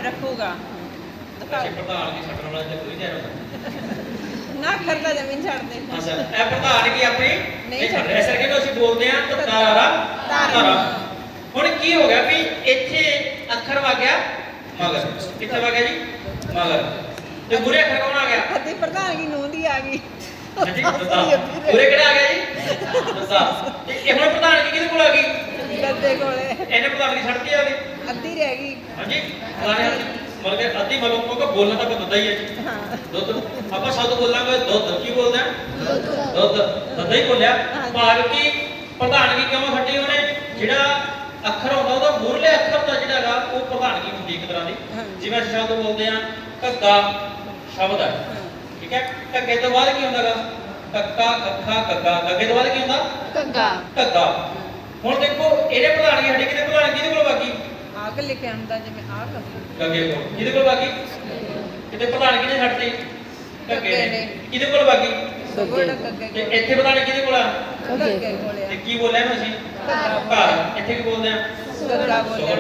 ਰੱਖੂਗਾ। ਅੱਛਾ ਪ੍ਰਧਾਨਗੀ ਛੱਡਣ ਵਾਲਾ ਤੇ ਕੋਈ ਨਹੀਂ ਹੁੰਦਾ ਨਾ ਖਰਦਾ ਜ਼ਮੀਨ ਛੱਡ ਦੇ ਅੱਛਾ ਇਹ ਪ੍ਰਧਾਨਗੀ ਆਪਣੀ? ਨਹੀਂ ਨਹੀਂ ਛੱਡ ਛੱਡਣੀ। ਇਸ ਕਰਕੇ ਅਸੀਂ ਬੋਲਦੇ ਆ ਤਤਾਰਾ ਤਾਰਾ। ਤਾਰਾ। ਹੁਣ ਕੀ ਹੋ ਗਿਆ ਵੀ ਇੱਥੇ ਅੱਖਰ ਵਾ ਗਿਆ? ਮਗਰ। ਕਿੱਥੇ ਵਾ ਗਿਆ ਜੀ? ਮਗਰ। ਤੇ ਬੁਰੇ ਅੱਖਰ ਕੌਣ ਆ ਗਿਆ? ਅੱਧੀ ਪ੍ਰਧਾਨਗੀ ਨੂੰ ਦੀ ਆ ਗਈ। ਹਾਂਜੀ ਬੁਰੇ ਕਿਹੜਾ ਆ ਗਿਆ ਜੀ? ਤੇ ਇਹ ਹੁਣ ਪ੍ਰਧਾਨਗੀ ਕਿਹਦੇ ਕੋਲ ਆ ਗਈ? ਦੱਦੇ ਕੋਲੇ। ਇਹਨੇ ਪ੍ਰਧਾਨਗੀ ਛੱਡਤੀ ਆ ਗਈ। ਅੱਧੀ ਰਹਿ ਗਈ। ਹਾਂਜੀ ਫਲਾਣੇ ਮਰ ਕੇ ਅੱਧੀ ਮਲੋਂ ਕੋ ਬੋਲਣਾ ਤਾਂ ਦੁੱਧ ਹੀ ਹੈ ਜੀ। ਦੁੱਧ ਆਪਾਂ ਸ਼ਬਦ ਬੋਲਾਂਗੇ ਦੁੱਧ ਕੀ ਬੋਲਦੇ ਦੁੱਧ। ਦੁੱਧ ਹੀ ਬੋਲਿਆ। ਭਾਵ ਕਿ ਪ੍ਰਧਾਨਗੀ ਕਿਉਂ ਛੱਡੀ ਉਹਨੇ? ਜਿਹੜਾ ਅੱਖਰ ਹੁੰਦਾ ਉਹਦਾ ਮੂਰਲੇ ਅੱਖਰ ਦਾ ਜਿਹੜਾ ਹੈਗਾ ਉਹ ਪ੍ਰਧਾਨਗੀ ਹੁੰਦੀ ਇੱਕ ਤਰ੍ਹਾਂ ਦੀ। ਜਿਵੇਂ ਸ਼ਬਦ ਬੋਲਦੇ ਆ ਘੱਗਾ ਸ਼ਬਦ ਹੈ। ਠੀਕ ਹੈ? ਘੱਗੇ ਤੋਂ ਬਾਅਦ ਕੀ ਹੁੰਦਾਗਾ? ਕੱਕਾ ਕੱਖਾ ਕੱਗਾ ਕੱਗੇ ਤੋਂ ਬਾਅਦ ਕੀ ਹੁੰਦਾ? ਕੱਗਾ ਘੱਗਾ। ਹੁਣ ਦੇਖੋ ਇਹਨੇ ਪ੍ਰਧਾਨਗੀ ਸਾਡੀ ਕਿਤੇ ਪ੍ਰਧਾਨਗੀ ਕਿਹਦੇ ਕੋਲ ਬਾਕੀ? ਆਗ ਲਿਖਿਆ ਹੁੰਦਾ ਜਿਵੇਂ ਆਗ ਗੱਗੇ ਕੋਲ। ਕਿਹਦੇ ਕੋਲ ਬਾਕੀ ਕਿਤੇ ਪ੍ਰਧਾਨਗੀ ਨੇ ਛੱਡਤੀ ਘੱਗੇ ਨੇ। ਕਿਹਦੇ ਕੋਲ ਬਾਕੀ ਸਗੋੜ ਕੱਗੇ ਤੇ ਕੋਲੇ ਇੱਥੇ ਕਿਹਦੇ ਕੋਲ ਆ? ਕੱਗੇ ਕੋਲੇ ਤੇ ਕੀ ਬੋਲਿਆ ਨਾ ਅਸੀਂ? ਘਰ। ਇੱਥੇ ਕੀ ਬੋਲਦੇ ਆ? ਸਗੜਾ ਬੋਲਿਆ।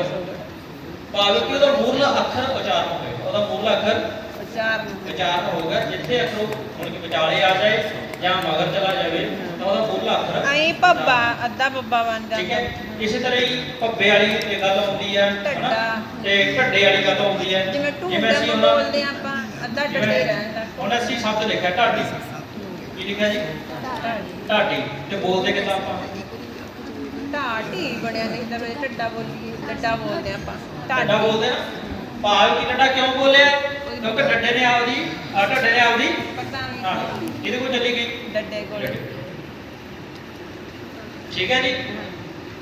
ਭਾਵ ਕਿ ਉਹਦਾ ਮੂਰਲਾ ਅੱਖਰ ਉਚਾਰਨ ਹੋਵੇ। ਉਹਦਾ ਮੂਰਲਾ ਅੱਖਰ ਚਾਰ ਨੂੰ ਉਚਾਰਨ ਹੋਊਗਾ। ਜਿੱਥੇ ਅੱਖਰ ਹੁਣ ਕਿ ਵਿਚਾਲੇ ਆ ਜਾਏ। ਜਾਂ ਮਗਰ ਚਲਾ ਜਾਵੇ ਤਾਂ ਉਹਦਾ ਮੂਰਲਾ ਅੱਖਰ ਆਈ ਭੱਬਾ ਅੱਧਾ ਬੱਬਾ ਬਣ ਠੀਕ ਜਾਂਦਾ। ਹੈ। ਇਸੇ ਤਰ੍ਹਾਂ ਹੀ ਭੱਬੇ ਵਾਲੀ ਇਹ ਗੱਲ ਆਉਂਦੀ ਹੈ ਹਨਾ? ਢੱਡਾ। ਤੇ ਢੱਡੇ ਵਾਲੀ ਗੱਲ ਆਉਂਦੀ ਹੈ। ਜਿਵੇਂ ਢੂੰਡ ਅਸੀਂ ਬੋਲਦੇ ਆ ਆਪਾਂ ਅੱਧਾ ਡੱਡੇ ਜਿਵੇਂ ਰਹਿੰਦਾ ਹੁਣ ਅਸੀਂ ਸ਼ਬਦ ਲਿਖਿਆ ਢਾਡੀ। ਕੀ ਲਿਖਿਆ ਜੀ? ਢਾਡੀ। ਤੇ ਬੋਲਦੇ ਕਿਦਾਂ ਆਪਾਂ? ਢਾਟੀ ਬੜਿਆ ਨਹੀਂ ਤਾਂ ਵੇ ਢੱਡਾ ਬੋਲੀਏ ਡੱਡਾ ਬੋਲਦੇ ਆ ਆਪਾਂ। ਢੱਡਾ ਬੋਲਦੇ ਨਾ ਭਾਵ ਕੀ ਢੱਡਾ ਕਿਉਂ ਬੋਲਿਆ? ਕਿਉਂਕਿ ਢੱਡੇ ਨੇ ਆਪਦੀ ਆ ਢੱਡੇ ਨੇ ਆਪਦੀ ਪਤਾ ਹਾਂ। ਨਹੀਂ ਇਹਦੇ ਕੋਲ ਚੱਲੀ ਗਈ ਡੱਡੇ ਕੋਲ। ਠੀਕ ਹੈ ਜੀ?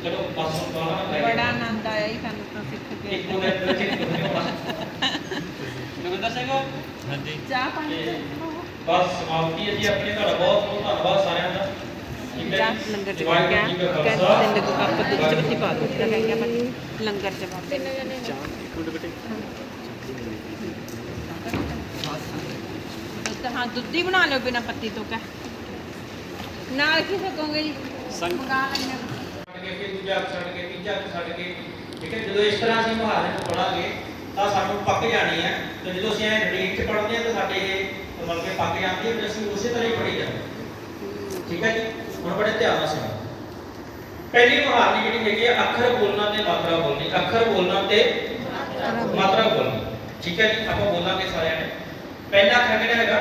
ਚਲੋ ਬਸ ਹੁਣ ਬਾਹਰ ਬੜਾ ਆਨੰਦ ਆਇਆ ਹੀ ਸਾਨੂੰ ਤਾਂ ਸਿੱਖ ਕੇ। ਇੱਕ ਦੋ ਮਿੰਟ ਵਿੱਚ ਇੱਕ ਦੋ ਮਿੰਟ ਜੋਗਿੰਦਰ ਸਿੰਘ ਹਾਂਜੀ। ਚਾਹ ਪਾਣੀ ਤੇ ਬਸ ਸਮਾਪਤੀ ਹੈ ਜੀ ਆਪਣੇ। ਤੁਹਾਡਾ ਬਹੁਤ ਬਹੁਤ ਧੰਨਵਾਦ ਸਾਰਿਆਂ ਦਾ। ਠੀਕ ਹੈ ਚਾਹ ਜੀ ਲੰਗਰ ਚ ਗਿਆ ਜੀ ਕਾ ਕਹਿੰਦੇ ਖਾਲਸਾ ਕੱਪ ਦੁੱਧ ਚ ਵਿੱਚ ਪਾ ਦੋ ਜਿਹੜਾ ਲੰਗਰ ਚ ਪਾ ਦੁੱਧ ਹਾਂ ਦੁੱਧ ਹੀ ਬਣਾ ਲਿਓ ਬਿਨਾ ਪੱਤੀ ਤੋਂ ਕਹ। ਨਾਲ ਕੀ ਸਕੋਗੇ ਜੀ? ਮੰਗਾ ਲੈਣੇ ਛੱਡ ਕੇ ਫਿਰ ਦੂਜਾ ਅੱਖ ਛੱਡ ਕੇ ਤੀਜਾ ਅੱਖ ਛੱਡ ਕੇ। ਠੀਕ ਹੈ ਜਦੋਂ ਇਸ ਤਰ੍ਹਾਂ ਅਸੀਂ ਮੁਹਾਰੇ ਨੂੰ ਪੜਾਂਗੇ ਤਾਂ ਸਾਨੂੰ ਪੱਕ ਜਾਣੀ ਹੈ। ਤੇ ਜਦੋਂ ਅਸੀਂ ਐ ਰੀਡ ਚ ਪੜ੍ਹਦੇ ਹਾਂ ਤਾਂ ਸਾਡੇ ਇਹ ਮਤਲਬ ਕਿ ਪੱਕ ਜਾਂਦੀ ਹੈ ਫਿਰ ਅਸੀਂ ਉਸੇ ਤਰ੍ਹਾਂ ਹੀ ਪੜ੍ਹੀ ਜਾਂਦੇ ਠੀਕ ਹੈ ਜੀ? ਹੁਣ ਬੜੇ ਧਿਆਨ ਨਾਲ ਸੁਣੋ। ਪਹਿਲੀ ਮੁਹਾਰਨੀ ਜਿਹੜੀ ਹੈਗੀ ਹੈ ਅੱਖਰ ਬੋਲਣਾ ਤੇ ਮਾਤਰਾ ਬੋਲਣੀ। ਅੱਖਰ ਬੋਲਣਾ ਤੇ ਮਾਤਰਾ ਬੋਲਣੀ। ਠੀਕ ਹੈ ਜੀ? ਆਪਾਂ ਬੋਲਾਂਗੇ ਸਾਰਿਆਂ ਨੇ। ਪਹਿਲਾ ਅੱਖਰ ਕਿਹੜਾ ਹੈਗਾ?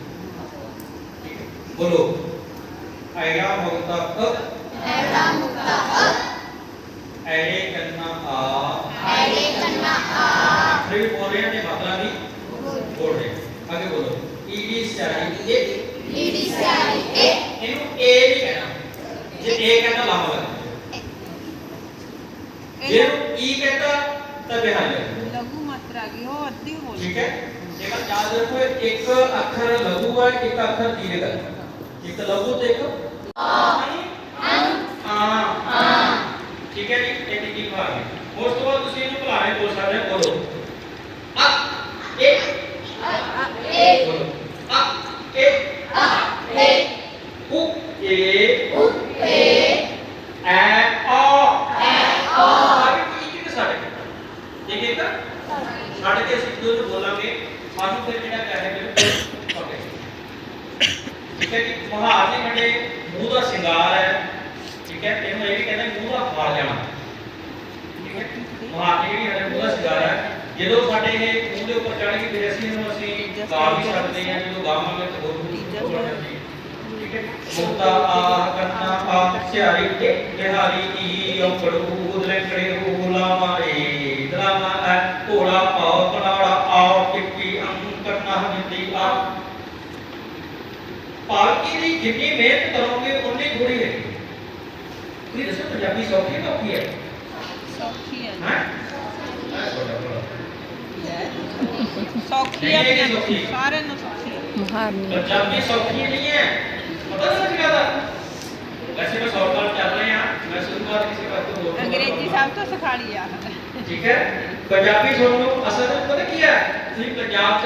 ਐੜਾ ਮੁਕਤਾ ਅ ਐੜਾ ਮੁਕਤਾ ਅ ਐੜੇ ਕੰਨਾ ਆ। ਐੜੇ ਕੰਨਾ ਆ। ਫਿਰ ਬੋਲ ਰਹੇ ਨੇ ਮਾਤਰਾ ਵੀ ਬੋਲ ਰਹੇ ਅੱਗੇ ਬੋਲੋ। ਈਡੀ ਸਿਆਰੀ ਏ ਈਡੀ ਸਿਆਰੀ ਏ ਇਹਨੂੰ ਏ ਨਹੀਂ ਕਹਿਣਾ। ਜੇ ਏ ਕਹਿੰਦਾ ਲਾਮ ਲੱਗ ਜੇ ਇਹਨੂੰ ਈ ਕਹਿੰਦਾ ਤਾਂ ਬਿਹਾਰ ਲੱਗ ਲਘੂ ਮਾਤਰਾ ਗਈ ਉਹ ਅੱਧੀ ਬੋਲ ਠੀਕ ਹੈ? ਜੇਕਰ ਯਾਦ ਰੱਖੋ ਇੱਕ ਅੱਖਰ ਲਘੂ ਹੈ ਇੱਕ ਅੱਖਰ ਦੀਰਘ ਹੈ ਇੱਕ ਲਘੂ ਤੇ ਇੱਕ ਆ ਆ ਠੀਕ ਹੈ ਜੀ ਇਹ ਕੀ ਭਾਗ ਹੈ ਉਸ ਤੋਂ ਬਾਅਦ ਤੁਸੀਂ ਇਹਨੂੰ ਭੁਲਾਏ ਵੀ ਬੋਲ ਸਕਦੇ ਹੋ ਬੋਲੋ ਆ ਇੱਕ ਏ ਬੋਲੋ ਆ ਇੱਕ ਏ ਉ ਏ ਉ ਏ ਐ ਆ ਐ ਓ ਸਾਰੇ ਕੀ ਕੀ ਸਾਡੇ ਠੀਕ ਹੈ ਤਾਂ ਸਾਡੇ ਕੇ ਅਸੀਂ ਦੋ ਬੋਲਾਂਗੇ ਸਾਨੂੰ ਫਿਰ ਜਿਹੜਾ ਕਹੇ ਬਿਲਕੁਲ ਓਕੇ ਠੀਕ ਹੈ ਜੀ। ਮਹਾਰ ਨੇ ਸਾਡੇ ਮੂੰਹ ਦਾ ਸ਼ਿੰਗਾਰ ਹੈ। ਠੀਕ ਹੈ ਇਹਨੂੰ ਇਹ ਵੀ ਕਹਿੰਦੇ ਮੂੰਹ ਦਾ ਹਾਰ ਜਾਣਾ ਠੀਕ ਹੈ ਮਹਾਰ ਨੇ ਜਿਹੜੀ ਸਾਡੇ ਮੂੰਹ ਦਾ ਸ਼ਿੰਗਾਰ ਹੈ। ਜਦੋਂ ਸਾਡੇ ਇਹ ਮੂੰਹ ਦੇ ਉੱਪਰ ਚੜ੍ਹੇਗੀ ਫਿਰ ਅਸੀਂ ਇਹਨੂੰ ਅਸੀਂ ਗਾ ਵੀ ਸਕਦੇ ਹਾਂ, ਜਦੋਂ ਗਾਵਾਂਗੇ ਤਾਂ ਹੋਰ ਵੀ ਬੋਲ ਜਾਂਦੀ ਠੀਕ ਹੈ, ਮੁਕਤਾ ਆ ਕਰਨਾ ਆ ਸਿਆਰੀ ਤੇ ਬਿਹਾਰੀ ਕੀ ਔਕੜੂ ਲੈਂਕੜੇ ਰੂਲਾ ਮਾਰੇ ਦਰਾਮਾ ਐ, ਘੋੜਾ ਪਾਉ ਕਨਾੜਾ ਆਉ ਟਿੱਕੀ ਅੰਗ ਕਰਨਾ ਹੰਦੀ ਆ ਪਾਲਕੀ ਦੀ ਜਿੰਨੀ ਮਿਹਨਤ ਕਰੋਗੇ ਉਨੀ ਥੋੜੀ ਹੈ ਤੁਸੀਂ ਦੱਸੋ ਪੰਜਾਬੀ ਸੌਖੀ ਹੈ ਔਖੀ ਹੈ ਸੌਖੀ ਹੈ ਹਾਂ ਸੌਖੀ ਹੈ ਨਹੀਂ, ਇਹ ਆਪਣੇ ਸੌਖੀ। ਸਾਰਿਆਂ ਨੂੰ ਸੌਖੀ ਹੈ ਪੰਜਾਬੀ ਸੌਖੀ ਨਹੀਂ ਹੈ ਪਤਾ ਨਹੀਂ ਲੱਗਦਾ ਵੈਸੇ ਮੈਂ ਸੌ ਸਾਲ ਚੱਲ ਰਹੇ ਹਾਂ ਮੈਂ ਸ਼ੁਰੂਆਤ ਕਿਸੇ ਵਕਤ ਤੋਂ ਹੋਰ ਅੰਗਰੇਜ਼ੀ ਸਭ ਤੋਂ ਸਿਖਾਲੀ ਆ ਠੀਕ ਹੈ ਪੰਜਾਬੀ ਸੁਣ ਲਓ ਅਸਲ ਵਿੱਚ ਪਤਾ ਕੀ ਹੈ ਤੁਸੀਂ ਪੰਜਾਬ ਚ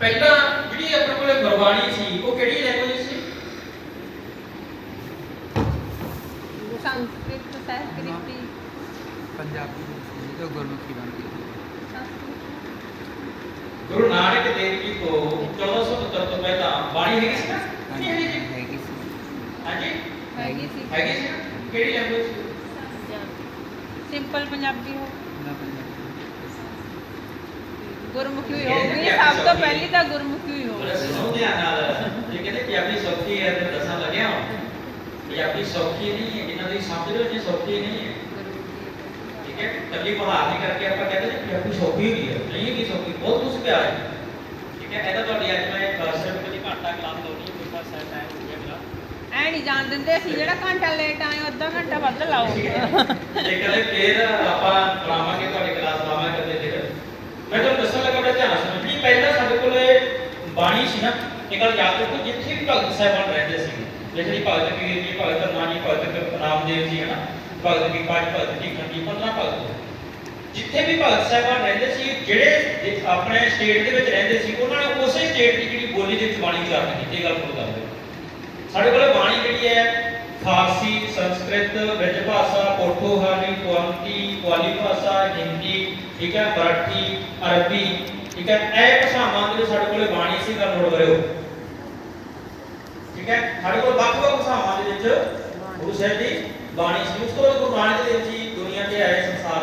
ਪਹਿਲਾਂ ਜਿਹੜੀ ਆਪਣੇ ਕੋਲੇ ਗੁਰਬਾਣੀ ਸੀ ਉਹ ਕਿਹੜੀ ਲੈਂਗੁਏਜ ਸੀ? ਸੰਸਕ੍ਰਿਤ ਸੰਸਕ੍ਰਿਤੀ। ਪੰਜਾਬੀ ਗੁਰਮੁਖੀ ਬਣ ਗਈ। ਗੁਰੂ ਨਾਨਕ ਦੇਵ ਜੀ ਤੋਂ 1470 ਤੋਂ ਪਹਿਲਾਂ ਬਾਣੀ ਹੈਗੀ ਸੀ ਨਹੀਂ ਹੈਗੀ ਸੀ ਹੈਗੀ ਸੀ। ਹਾਂਜੀ? ਹੈਗੀ ਸੀ। ਹੈਗੀ ਸੀ ਨਾ? ਕਿਹੜੀ ਲੈਂਗੁਏਜ ਸੀ? ਸਿੰਪਲ ਪੰਜਾਬੀ ਹੋ ਨਾ ਪੰਜਾਬੀ ਗੁਰਮੁਖੀ ਹੋਈ ਹੋਊਗੀ ਸਭ ਤੋਂ ਪਹਿਲੀ ਤਾਂ ਗੁਰਮੁਖੀ ਹੋਈ ਹੋਊਗੀ। ਸੁਣੋ ਧਿਆਨ ਨਾਲ ਜੇ ਕਹਿੰਦੇ ਪੰਜਾਬੀ ਸੌਖੀ ਹੈ ਤੇ ਦੱਸਣ ਲੱਗਿਆ ਪੰਜਾਬੀ ਸੌਖੀ ਨਹੀਂ ਹੈ ਜਿਨ੍ਹਾਂ ਦੀ ਸਮਝ ਲਓ ਜੇ ਸੌਖੀ ਨਹੀਂ ਹੈ। ਠੀਕ ਹੈ? ਕੱਲੀ ਬਹਾਰ ਨਹੀਂ ਕਰਕੇ ਆਪਾਂ ਕਹਿੰਦੇ ਨੇ ਪੰਜਾਬੀ ਸੌਖੀ ਹੋਈ ਹੈ ਨਹੀਂ ਹੈਗੀ ਸੌਖੀ ਬਹੁਤ ਕੁਝ ਪਿਆ ਹੈ। ਠੀਕ ਹੈ? ਇਹਦਾ ਤੁਹਾਡੀ ਅੱਜ ਮੈਂ ਵਿੱਚ ਕਦੀ ਘੰਟਾ ਕਲਾਸ ਲਾਉਣੀ ਹੈ ਪਾਸ ਟਾਈਮ ਹੋ ਗਿਆ ਮੇਰਾ ਐ ਨਹੀਂ ਜਾਣ ਦਿੰਦੇ ਅਸੀਂ ਜਿਹੜਾ ਘੰਟਾ ਲੇਟ ਆਏ ਅੱਧਾ ਘੰਟਾ ਵੱਧ ਲਾਓ। ਜੇ ਕਦੇ ਫੇਰ ਆਪਾਂ ਕਰਾਵਾਂਗੇ ਤੁਹਾਡੀ ਕਲਾਸ ਲਾਵਾਂਗੇ ਕਦੇ ਫਿਰ ਮੈਂ ਤੁਹਾਨੂੰ ਦੱਸਣ ਲੱਗਾ ਬੜਾ ਧਿਆਨ ਨਾਲ ਸਮਝੀ ਪਹਿਲਾਂ ਸਾਡੇ ਕੋਲ ਇਹ ਬਾਣੀ ਸੀ ਨਾ ਇਹ ਗੱਲ ਯਾਦ ਰੱਖੋ, ਜਿੱਥੇ ਵੀ ਭਗਤ ਸਾਹਿਬਾਨ ਰਹਿੰਦੇ ਸੀ ਜਿਵੇਂ ਭਗਤ ਕਬੀਰ ਜੀ, ਭਗਤ ਧੰਨਾ ਭਗਤ ਰਾਮਦੇਵ ਜੀ ਹੈ ਨਾ ਭਗਤ ਵਿਕਾਸ ਭਗਤ ਜੀ ਖੰਡੀ 15 ਭਗਤ ਜਿੱਥੇ ਵੀ ਭਗਤ ਸਾਹਿਬਾਨ ਰਹਿੰਦੇ ਸੀ, ਜਿਹੜੇ ਆਪਣੇ ਸਟੇਟ ਦੇ ਵਿੱਚ ਰਹਿੰਦੇ ਸੀ, ਉਹਨਾਂ ਨੇ ਉਸੇ ਸਟੇਟ ਦੀ ਜਿਹੜੀ ਬੋਲੀ ਦੇ ਵਿੱਚ ਬਾਣੀ ਉਚਾਰਨ ਕੀਤੀ ਇਹ ਗੱਲ ਨੂੰ ਕਰਦੇ ਸਾਡੇ ਕੋਲ ਬਾਣੀ ਜਿਹੜੀ ਹੈ, ਫਾਰਸੀ, ਸੰਸਕ੍ਰਿਤ ਬ੍ਰਜ ਭਾਸ਼ਾ ਪੋਠੋਹਾਰੀ ਕੁਆਂਤੀ ਕੁਆਲੀ ਭਾਸ਼ਾ, ਹਿੰਦੀ, ਠੀਕ ਹੈ, ਮਰਾਠੀ, ਅਰਬੀ, ਠੀਕ ਹੈ, ਇਹ ਭਾਸ਼ਾਵਾਂ ਦੇ ਸਾਡੇ ਕੋਲ ਬਾਣੀ ਸੀ ਗੱਲ ਨੋਟ ਕਰਿਓ ਠੀਕ ਹੈ? ਸਾਡੇ ਕੋਲ ਵੱਖ ਵੱਖ ਭਾਸ਼ਾਵਾਂ ਦੇ ਵਿੱਚ ਗੁਰੂ ਸਾਹਿਬ ਦੀ ਬਾਣੀ ਸੀ। ਉਸ ਤੋਂ ਬਾਅਦ ਗੁਰੂ ਨਾਨਕ ਦੇਵ ਜੀ ਦੁਨੀਆ ਤੇ ਆਏ ਸੰਸਾਰ